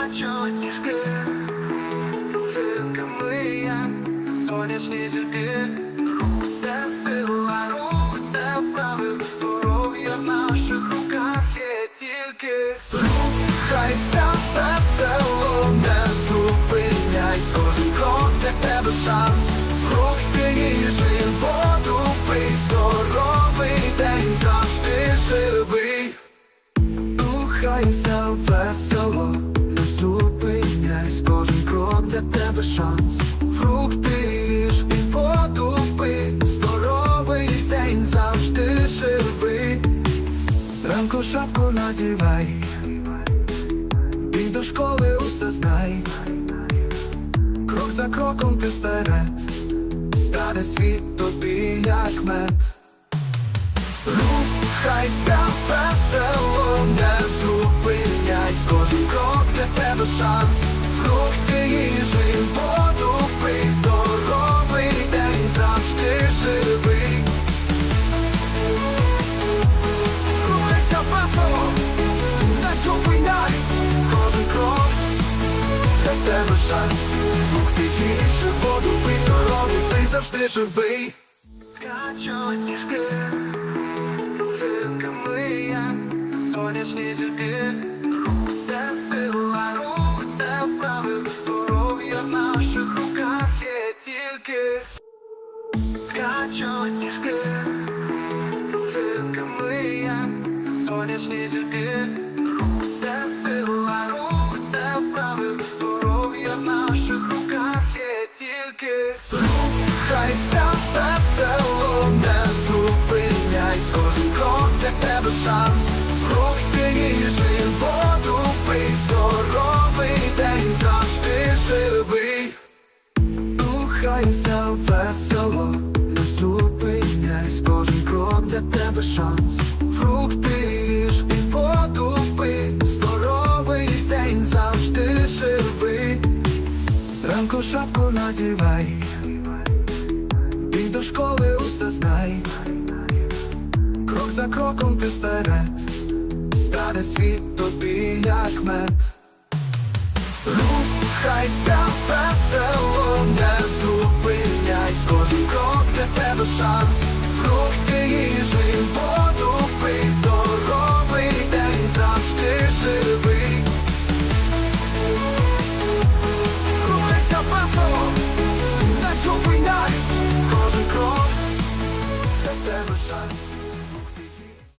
Скачуть ніжки, Жінками як сонячні зірки Рух це сила, рух це вправи Здоров'я в наших руках є тільки Рухайся весело, не зупиняйся Кожен крок для тебе шанс. Фрукти їжі, воду пий Здоровий день завжди живий. Рухайся весело, зупиняйся Кожен крок для тебе шанс. Фрукти їж і воду пий. Здоровий день завжди живий. Зранку шапку надівай. І до школи усе знай. Крок за кроком ти вперед. Стане світ тобі як мед. Рухайся весело, не зупиняйся Кожен крок для тебе шанс Фрукти воду пий Здоровий день завжди живий. Рухайся весело, не зупиняйся Кожен крок для тебе шанс. Фрукти їжі, воду пий Здоровий день завжди живий. Скачуть ніжки Жінками як сонячні зірки сонячні Рух це сила, рух це вправи Здоров'я в наших руках є тільки Рухайся весело, не зупиняйся Кожен крок для тебе шанс? Фрукти їжі, воду Здоровий день завжди живий. Рухайся весело, не зупиняйся Кожен крок для тебе шанс Зранку шапку надівай. І до школи усе знай. Крок за кроком ти вперед. Стане світ тобі як мед. Рухайся весело, не зупиняйсь, Кожен крок для тебе шанс